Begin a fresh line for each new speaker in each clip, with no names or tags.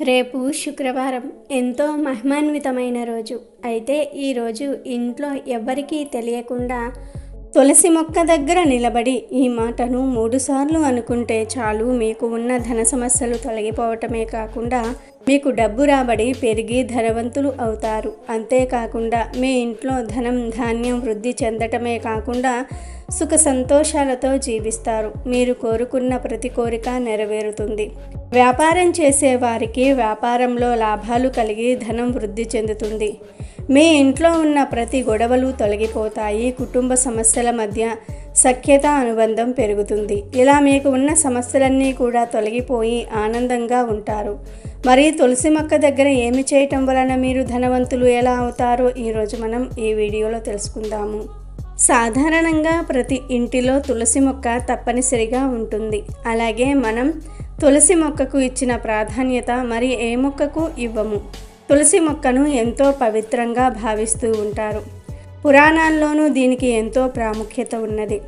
రేపు శుక్రవారం ఎంతో మహిమాన్వితమైన రోజు. అయితే ఈరోజు ఇంట్లో ఎవ్వరికీ తెలియకుండా తులసి మొక్క దగ్గర నిలబడి ఈ మాటను మూడుసార్లు అనుకుంటే చాలు. మీకు ఉన్న ధన సమస్యలు తొలగిపోవటమే కాకుండా మీకు డబ్బు రాబడి పెరిగి ధనవంతులు అవుతారు. అంతేకాకుండా మీ ఇంట్లో ధనం ధాన్యం వృద్ధి చెందటమే కాకుండా సుఖ సంతోషాలతో జీవిస్తారు. మీరు కోరుకున్న ప్రతి కోరిక నెరవేరుతుంది. వ్యాపారం చేసే వారికి వ్యాపారంలో లాభాలు కలిగి ధనం వృద్ధి చెందుతుంది. మీ ఇంట్లో ఉన్న ప్రతి గొడవలు తొలగిపోతాయి. కుటుంబ సమస్యల మధ్య సఖ్యత అనుబంధం పెరుగుతుంది. ఇలా మీకు ఉన్న సమస్యలన్నీ కూడా తొలగిపోయి ఆనందంగా ఉంటారు. మరి తులసి మొక్క దగ్గర ఏమి చేయటం వలన మీరు ధనవంతులు ఎలా అవుతారో ఈరోజు మనం ఈ వీడియోలో తెలుసుకుందాము. సాధారణంగా ప్రతి ఇంటిలో తులసి మొక్క తప్పనిసరిగా ఉంటుంది. అలాగే మనం తులసి మొక్కకు ఇచ్చిన ప్రాధాన్యత మరి ఏ మొక్కకు ఇవ్వము? తులసి మొక్కను ఎంతో పవిత్రంగా భావిస్తూ ఉంటారు. పురాణాల్లోనూ దీనికి ఎంతో ప్రాముఖ్యత ఉన్నది.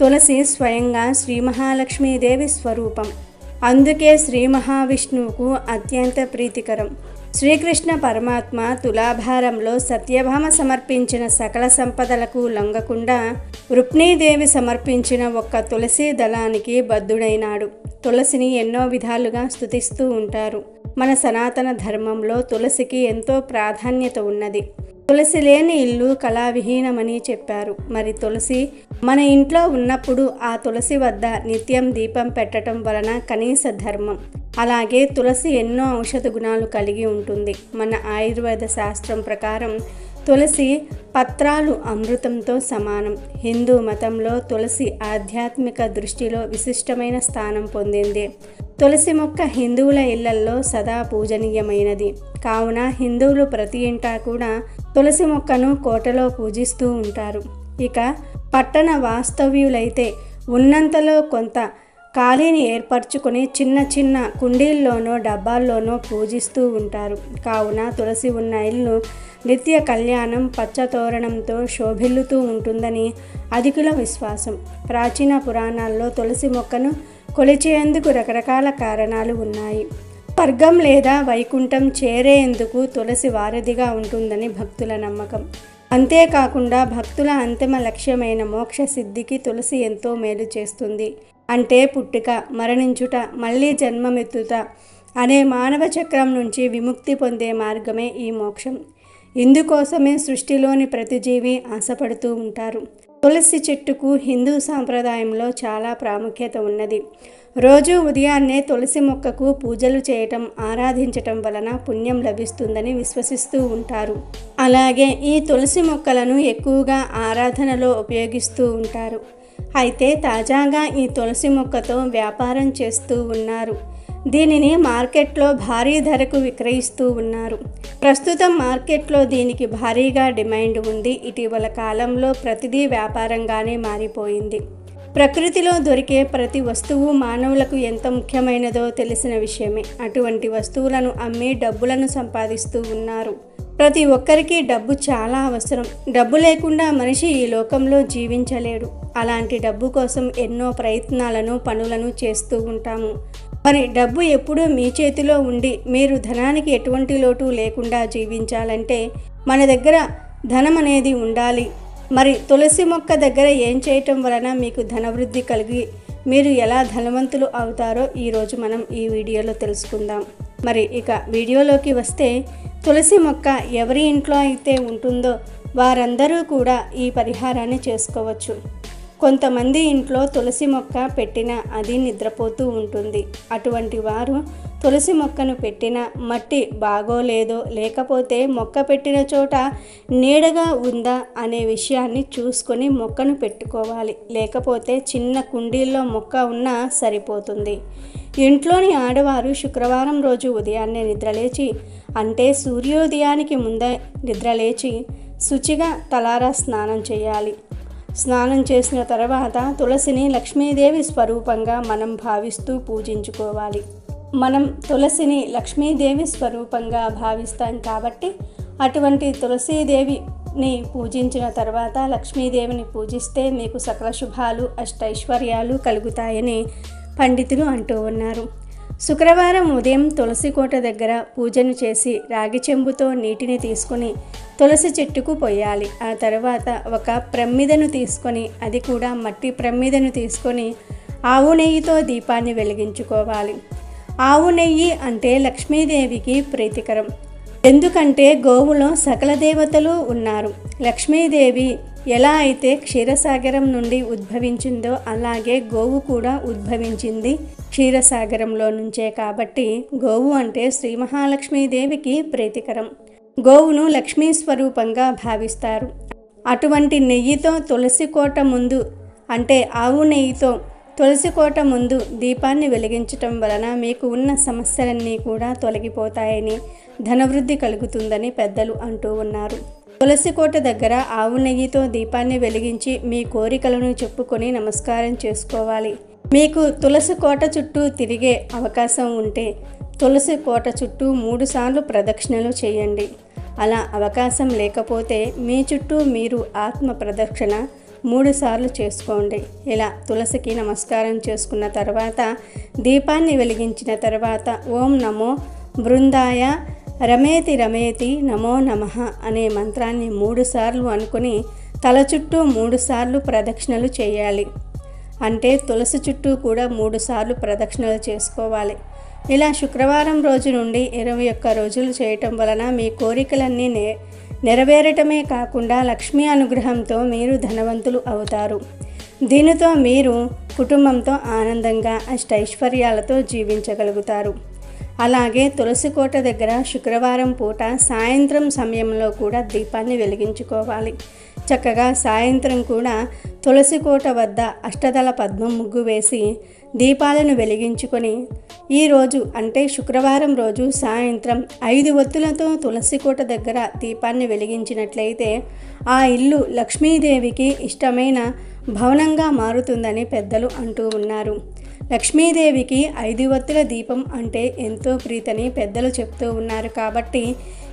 తులసి స్వయంగా శ్రీ మహాలక్ష్మీదేవి స్వరూపం. అందుకే శ్రీ మహావిష్ణువుకు అత్యంత ప్రీతికరం. శ్రీకృష్ణ పరమాత్మ తులాభారంలో సత్యభామ సమర్పించిన సకల సంపదలకు లొంగకుండా రుక్ణీదేవి సమర్పించిన ఒక్క తులసి దళానికి బద్ధుడైనాడు. తులసిని ఎన్నో విధాలుగా స్తుతిస్తూ ఉంటారు. మన సనాతన ధర్మంలో తులసికి ఎంతో ప్రాధాన్యత ఉన్నది. తులసి లేని ఇల్లు కళావిహీనమని చెప్పారు. మరి తులసి మన ఇంట్లో ఉన్నప్పుడు ఆ తులసి వద్ద నిత్యం దీపం పెట్టడం వలన కనీస ధర్మం. అలాగే తులసి ఎన్నో ఔషధ గుణాలు కలిగి ఉంటుంది. మన ఆయుర్వేద శాస్త్రం ప్రకారం తులసి పత్రాలు అమృతంతో సమానం. హిందూ మతంలో తులసి ఆధ్యాత్మిక దృష్టిలో విశిష్టమైన స్థానం పొందింది. తులసి మొక్క హిందువుల ఇళ్ళల్లో సదా పూజనీయమైనది. కావున హిందువులు ప్రతి ఇంటా కూడా తులసి మొక్కను కోటలో పూజిస్తూ ఉంటారు. ఇక పట్టణ వాస్తవ్యులైతే ఉన్నంతలో కొంత ఖాళీని ఏర్పరచుకుని చిన్న చిన్న కుండీల్లోనో డబ్బాల్లోనో పూజిస్తూ ఉంటారు. కావున తులసి ఉన్న ఇల్లు నిత్య కళ్యాణం పచ్చతోరణంతో శోభిల్లుతూ ఉంటుందని అధికుల విశ్వాసం. ప్రాచీన పురాణాల్లో తులసి మొక్కను కొలిచేందుకు రకరకాల కారణాలు ఉన్నాయి. స్వర్గం లేదా వైకుంఠం చేరేందుకు తులసి వారధిగా ఉంటుందని భక్తుల నమ్మకం. అంతేకాకుండా భక్తుల అంతిమ లక్ష్యమైన మోక్ష సిద్ధికి తులసి ఎంతో మేలు చేస్తుంది. అంటే పుట్టుక మరణించుట మళ్ళీ జన్మమెత్తుట అనే మానవ చక్రం నుంచి విముక్తి పొందే మార్గమే ఈ మోక్షం. ఇందుకోసమే సృష్టిలోని ప్రతి జీవి ఆశపడుతూ ఉంటారు. తులసి చెట్టుకు హిందూ సాంప్రదాయంలో చాలా ప్రాముఖ్యత ఉన్నది. రోజు ఉదయాన్నే తులసి మొక్కకు పూజలు చేయటం ఆరాధించటం వలన పుణ్యం లభిస్తుందని విశ్వసిస్తూ ఉంటారు. అలాగే ఈ తులసి మొక్కలను ఎక్కువగా ఆరాధనలో ఉపయోగిస్తూ ఉంటారు. అయితే తాజాగా ఈ తులసి మొక్కతో వ్యాపారం చేస్తూ ఉన్నారు. దీనిని మార్కెట్లో భారీ ధరకు విక్రయిస్తూ ఉన్నారు. ప్రస్తుతం మార్కెట్లో దీనికి భారీగా డిమాండ్ ఉంది. ఇటీవల కాలంలో ప్రతిదీ వ్యాపారంగానే మారిపోయింది. ప్రకృతిలో దొరికే ప్రతి వస్తువు మానవులకు ఎంత ముఖ్యమైనదో తెలిసిన విషయమే. అటువంటి వస్తువులను అమ్మి డబ్బులను సంపాదిస్తూ ఉన్నారు. ప్రతి ఒక్కరికి డబ్బు చాలా అవసరం. డబ్బు లేకుండా మనిషి ఈ లోకంలో జీవించలేడు. అలాంటి డబ్బు కోసం ఎన్నో ప్రయత్నాలను పనులను చేస్తూ ఉంటాము. మరి డబ్బు ఎప్పుడూ మీ చేతిలో ఉండి మీరు ధనానికి ఎటువంటి లోటు లేకుండా జీవించాలంటే మన దగ్గర ధనం అనేది ఉండాలి. మరి తులసి మొక్క దగ్గర ఏం చేయటం వలన మీకు ధనవృద్ధి కలిగి మీరు ఎలా ధనవంతులు అవుతారో ఈరోజు మనం ఈ వీడియోలో తెలుసుకుందాం. మరి ఇక వీడియోలోకి వస్తే తులసి మొక్క ఎవరి ఇంట్లో అయితే ఉంటుందో వారందరూ కూడా ఈ పరిహారాన్ని చేసుకోవచ్చు. కొంతమంది ఇంట్లో తులసి మొక్క పెట్టిన అది నిద్రపోతూ ఉంటుంది. అటువంటి వారు తులసి మొక్కను పెట్టిన మట్టి బాగోలేదో లేకపోతే మొక్క పెట్టిన చోట నీడగా ఉందా అనే విషయాన్ని చూసుకొని మొక్కను పెట్టుకోవాలి. లేకపోతే చిన్న కుండీల్లో మొక్క ఉన్నా సరిపోతుంది. ఇంట్లోని ఆడవారు శుక్రవారం రోజు ఉదయాన్నే నిద్రలేచి అంటే సూర్యోదయానికి ముందే నిద్రలేచి శుచిగా తలారా స్నానం చేయాలి. స్నానం చేసిన తర్వాత తులసిని లక్ష్మీదేవి స్వరూపంగా మనం భావిస్తూ పూజించుకోవాలి. మనం తులసిని లక్ష్మీదేవి స్వరూపంగా భావిస్తాం కాబట్టి అటువంటి తులసీదేవిని పూజించిన తర్వాత లక్ష్మీదేవిని పూజిస్తే మీకు సకల శుభాలు అష్టైశ్వర్యాలు కలుగుతాయని పండితులు అంటూ ఉన్నారు. శుక్రవారం ఉదయం తులసి కోట దగ్గర పూజను చేసి రాగి చెంబుతో నీటిని తీసుకొని తులసి చెట్టుకు పోయాలి. ఆ తర్వాత ఒక ప్రమ్మిదను తీసుకొని అది కూడా మట్టి ప్రమ్మిదను తీసుకొని ఆవు నెయ్యితో దీపాన్ని వెలిగించుకోవాలి. ఆవు నెయ్యి అంటే లక్ష్మీదేవికి ప్రీతికరం. ఎందుకంటే గోవులో సకల దేవతలు ఉన్నారు. లక్ష్మీదేవి ఎలా అయితే క్షీరసాగరం నుండి ఉద్భవించిందో అలాగే గోవు కూడా ఉద్భవించింది. క్షీరసాగరంలో నుంచే కాబట్టి గోవు అంటే శ్రీ మహాలక్ష్మీదేవికి ప్రీతికరం. గోవును లక్ష్మీ స్వరూపంగా భావిస్తారు. అటువంటి నెయ్యితో తులసి కోట ముందు అంటే ఆవు నెయ్యితో తులసి కోట ముందు దీపాన్ని వెలిగించటం వలన మీకు ఉన్న సమస్యలన్నీ కూడా తొలగిపోతాయని ధనవృద్ధి కలుగుతుందని పెద్దలు అంటూ ఉన్నారు. తులసి కోట దగ్గర ఆవు నెయ్యితో దీపాన్ని వెలిగించి మీ కోరికలను చెప్పుకొని నమస్కారం చేసుకోవాలి. మీకు తులసి కోట చుట్టూ తిరిగే అవకాశం ఉంటే తులసి కోట చుట్టూ మూడుసార్లు ప్రదక్షిణలు చేయండి. అలా అవకాశం లేకపోతే మీ చుట్టూ మీరు ఆత్మ ప్రదక్షిణ మూడు సార్లు చేసుకోండి. ఇలా తులసికి నమస్కారం చేసుకున్న తర్వాత దీపాన్ని వెలిగించిన తర్వాత ఓం నమో బృందాయ రమేతి రమేతి నమో నమ అనే మంత్రాన్ని మూడుసార్లు అనుకుని తల చుట్టూ మూడుసార్లు ప్రదక్షిణలు చేయాలి. అంటే తులసి చుట్టూ కూడా మూడుసార్లు ప్రదక్షిణలు చేసుకోవాలి. ఇలా శుక్రవారం రోజు నుండి ఇరవై ఒక్క రోజులు చేయటం వలన మీ కోరికలన్నీ నే నెరవేరటమే కాకుండా లక్ష్మీ అనుగ్రహంతో మీరు ధనవంతులు అవుతారు. దీనితో మీరు కుటుంబంతో ఆనందంగా అష్టైశ్వర్యాలతో జీవించగలుగుతారు. అలాగే తులసి కోట దగ్గర శుక్రవారం పూట సాయంత్రం సమయంలో కూడా దీపాన్ని వెలిగించుకోవాలి. చక్కగా సాయంత్రం కూడా తులసి కోట వద్ద అష్టదళ పద్మం ముగ్గు వేసి దీపాలను వెలిగించుకొని ఈరోజు అంటే శుక్రవారం రోజు సాయంత్రం ఐదు ఒత్తులతో తులసి కోట దగ్గర దీపాన్ని వెలిగించినట్లయితే ఆ ఇల్లు లక్ష్మీదేవికి ఇష్టమైన భవనంగా మారుతుందని పెద్దలు అంటూ ఉన్నారు. లక్ష్మీదేవికి ఐదు వత్తుల దీపం అంటే ఎంతో ప్రీతని పెద్దలు చెప్తూ ఉన్నారు కాబట్టి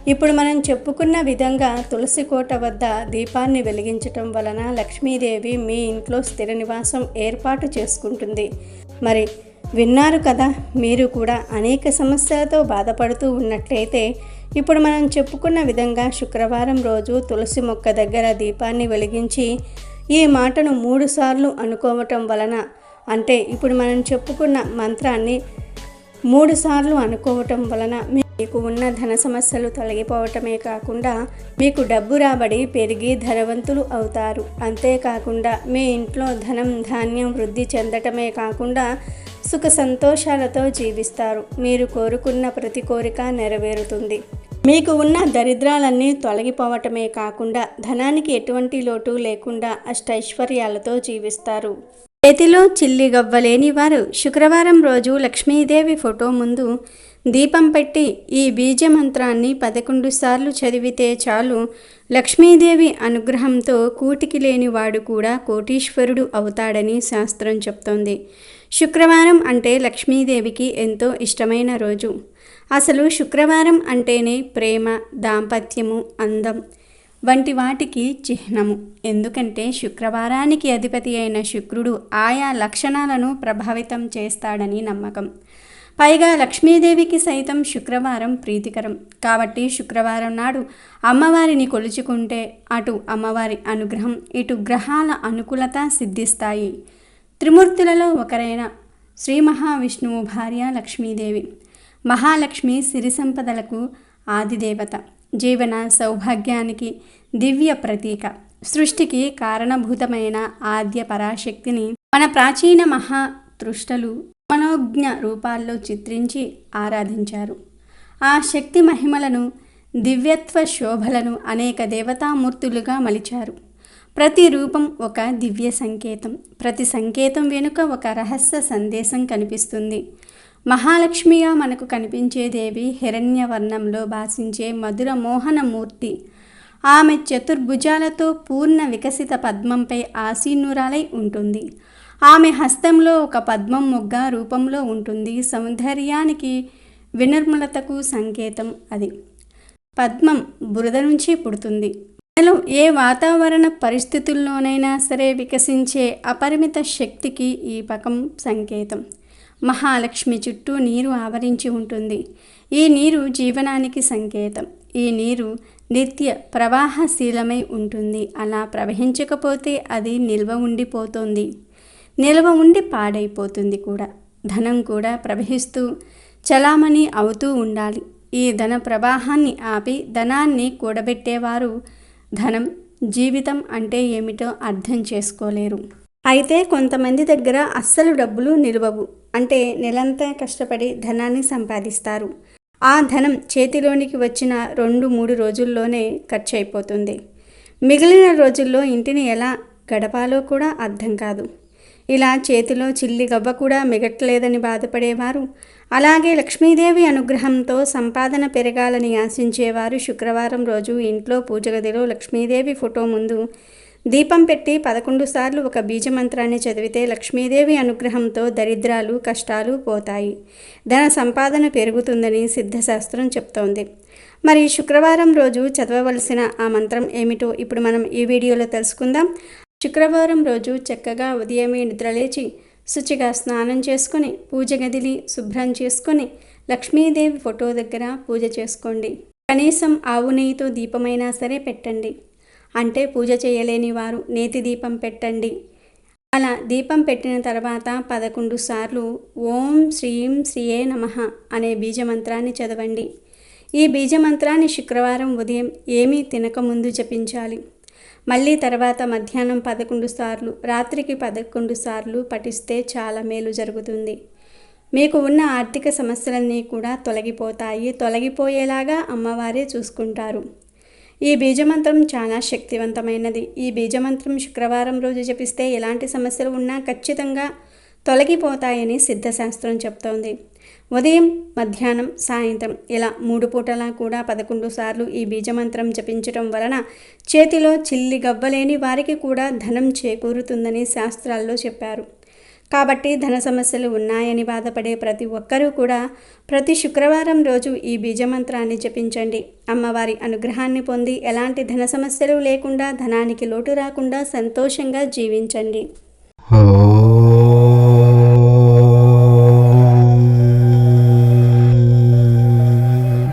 ఇప్పుడు మనం చెప్పుకున్న విధంగా తులసి కోట వద్ద దీపాన్ని వెలిగించటం వలన లక్ష్మీదేవి మీ ఇంట్లో స్థిర నివాసం ఏర్పాటు చేసుకుంటుంది. మరి విన్నారు కదా మీరు కూడా అనేక సమస్యలతో బాధపడుతూ ఉన్నట్లయితే ఇప్పుడు మనం చెప్పుకున్న విధంగా శుక్రవారం రోజు తులసి మొక్క దగ్గర దీపాన్ని వెలిగించి ఈ మాటను మూడుసార్లు అనుకోవటం వలన అంటే ఇప్పుడు మనం చెప్పుకున్న మంత్రాన్ని మూడుసార్లు అనుకోవటం వలన మీకు ఉన్న ధన సమస్యలు తొలగిపోవటమే కాకుండా మీకు డబ్బు రాబడి పెరిగి ధనవంతులు అవుతారు. అంతేకాకుండా మీ ఇంట్లో ధనం ధాన్యం వృద్ధి చెందటమే కాకుండా సుఖ సంతోషాలతో జీవిస్తారు. మీరు కోరుకున్న ప్రతి కోరిక నెరవేరుతుంది. మీకు ఉన్న దరిద్రాలన్నీ తొలగిపోవటమే కాకుండా ధనానికి ఎటువంటి లోటు లేకుండా అష్టైశ్వర్యాలతో జీవిస్తారు. చేతిలో చిల్లి గవ్వలేని వారు శుక్రవారం రోజు లక్ష్మీదేవి ఫోటో ముందు దీపం పెట్టి ఈ బీజ మంత్రాన్ని పదకొండు సార్లు చదివితే చాలు. లక్ష్మీదేవి అనుగ్రహంతో కూటికి లేనివాడు కూడా కోటీశ్వరుడు అవుతాడని శాస్త్రం చెప్తోంది. శుక్రవారం అంటే లక్ష్మీదేవికి ఎంతో ఇష్టమైన రోజు. అసలు శుక్రవారం అంటేనే ప్రేమ దాంపత్యము అందం. వంటి వాటికి చిహ్నము. ఎందుకంటే శుక్రవారానికి అధిపతి అయిన శుక్రుడు ఆయా లక్షణాలను ప్రభావితం చేస్తాడని నమ్మకం. పైగా లక్ష్మీదేవికి సైతం శుక్రవారం ప్రీతికరం. కాబట్టి శుక్రవారం నాడు అమ్మవారిని కొలుచుకుంటే అటు అమ్మవారి అనుగ్రహం ఇటు గ్రహాల అనుకూలత సిద్ధిస్తాయి. త్రిమూర్తులలో ఒకరైన శ్రీ మహావిష్ణువు భార్య లక్ష్మీదేవి. మహాలక్ష్మి సిరి సంపదలకు ఆదిదేవత. జీవన సౌభాగ్యానికి దివ్య ప్రతీక. సృష్టికి కారణభూతమైన ఆద్య పరాశక్తిని మన ప్రాచీన మహా తృష్టలు మనోజ్ఞ రూపాల్లో చిత్రించి ఆరాధించారు. ఆ శక్తి మహిమలను దివ్యత్వ శోభలను అనేక దేవతామూర్తులుగా మలిచారు. ప్రతి రూపం ఒక దివ్య సంకేతం. ప్రతి సంకేతం వెనుక ఒక రహస్య సందేశం కనిపిస్తుంది. మహాలక్ష్మిగా మనకు కనిపించే దేవి హిరణ్యవర్ణంలో భాషించే మధుర మోహనమూర్తి. ఆమె చతుర్భుజాలతో పూర్ణ వికసిత పద్మంపై ఆసీనురాలై ఉంటుంది. ఆమె హస్తంలో ఒక పద్మం మొగ్గ రూపంలో ఉంటుంది. సౌందర్యానికి వినిర్మలతకు సంకేతం అది. పద్మం బురద నుంచి పుడుతుంది. మనలో ఏ వాతావరణ పరిస్థితుల్లోనైనా సరే వికసించే అపరిమిత శక్తికి ఈ పకం సంకేతం. మహాలక్ష్మి చుట్టూ నీరు ఆవరించి ఉంటుంది. ఈ నీరు జీవనానికి సంకేతం. ఈ నీరు నిత్య ప్రవాహశీలమై ఉంటుంది. అలా ప్రవహించకపోతే అది నిల్వ ఉండిపోతుంది. నిల్వ ఉండి పాడైపోతుంది కూడా. ధనం కూడా ప్రవహిస్తూ చలామణి అవుతూ ఉండాలి. ఈ ధన ప్రవాహాన్ని ఆపి ధనాన్ని కూడబెట్టేవారు ధనం జీవితం అంటే ఏమిటో అర్థం చేసుకోలేరు. అయితే కొంతమంది దగ్గర అస్సలు డబ్బులు నిలవవు. అంటే నెలంతా కష్టపడి ధనాన్ని సంపాదిస్తారు. ఆ ధనం చేతిలోనికి వచ్చిన రెండు మూడు రోజుల్లోనే ఖర్చు అయిపోతుంది మిగిలిన రోజుల్లో ఇంటిని ఎలా గడపాలో కూడా అర్థం కాదు. ఇలా చేతిలో చిల్లి గవ్వ కూడా మిగట్లేదని బాధపడేవారు. అలాగే లక్ష్మీదేవి అనుగ్రహంతో సంపాదన పెరగాలని ఆశించేవారు శుక్రవారం రోజు ఇంట్లో పూజ గదిలో లక్ష్మీదేవి ఫోటో ముందు దీపం పెట్టి పదకొండు సార్లు ఒక బీజమంత్రాన్ని చదివితే లక్ష్మీదేవి అనుగ్రహంతో దరిద్రాలు కష్టాలు పోతాయి. ధన సంపాదన పెరుగుతుందని సిద్ధశాస్త్రం చెప్తోంది. మరి శుక్రవారం రోజు చదవవలసిన ఆ మంత్రం ఏమిటో ఇప్పుడు మనం ఈ వీడియోలో తెలుసుకుందాం. శుక్రవారం రోజు చక్కగా ఉదయమే నిద్రలేచి శుచిగా స్నానం చేసుకొని పూజ గదిని శుభ్రం చేసుకొని లక్ష్మీదేవి ఫోటో దగ్గర పూజ చేసుకోండి. కనీసం ఆవు నెయ్యితో దీపమైనా సరే పెట్టండి. అంటే పూజ చేయలేని వారు నేతి దీపం పెట్టండి. అలా దీపం పెట్టిన తర్వాత పదకొండు సార్లు ఓం శ్రీం శ్రీయే నమ అనే బీజమంత్రాన్ని చదవండి. ఈ బీజమంత్రాన్ని శుక్రవారం ఉదయం ఏమీ తినకముందు జపించాలి. మళ్ళీ తర్వాత మధ్యాహ్నం పదకొండు సార్లు రాత్రికి పదకొండు సార్లు పఠిస్తే చాలా మేలు జరుగుతుంది. మీకు ఉన్న ఆర్థిక సమస్యలన్నీ కూడా తొలగిపోతాయి. తొలగిపోయేలాగా అమ్మవారే చూసుకుంటారు. ఈ బీజమంత్రం చాలా శక్తివంతమైనది. ఈ బీజమంత్రం శుక్రవారం రోజు జపిస్తే ఎలాంటి సమస్యలు ఉన్నా ఖచ్చితంగా తొలగిపోతాయని సిద్ధశాస్త్రం చెప్తోంది. ఉదయం మధ్యాహ్నం సాయంత్రం ఇలా మూడు పూటలా కూడా పదకొండు సార్లు ఈ బీజమంత్రం జపించటం వలన చేతిలో చిల్లి గవ్వలేని వారికి కూడా ధనం చేకూరుతుందని శాస్త్రాల్లో చెప్పారు. కాబట్టి ధన సమస్యలు ఉన్నాయని బాధపడే ప్రతి ఒక్కరూ కూడా ప్రతి శుక్రవారం రోజు ఈ బీజమంత్రాన్ని జపించండి. అమ్మవారి అనుగ్రహాన్ని పొంది ఎలాంటి ధన సమస్యలు లేకుండా ధనానికి లోటు రాకుండా సంతోషంగా జీవించండి.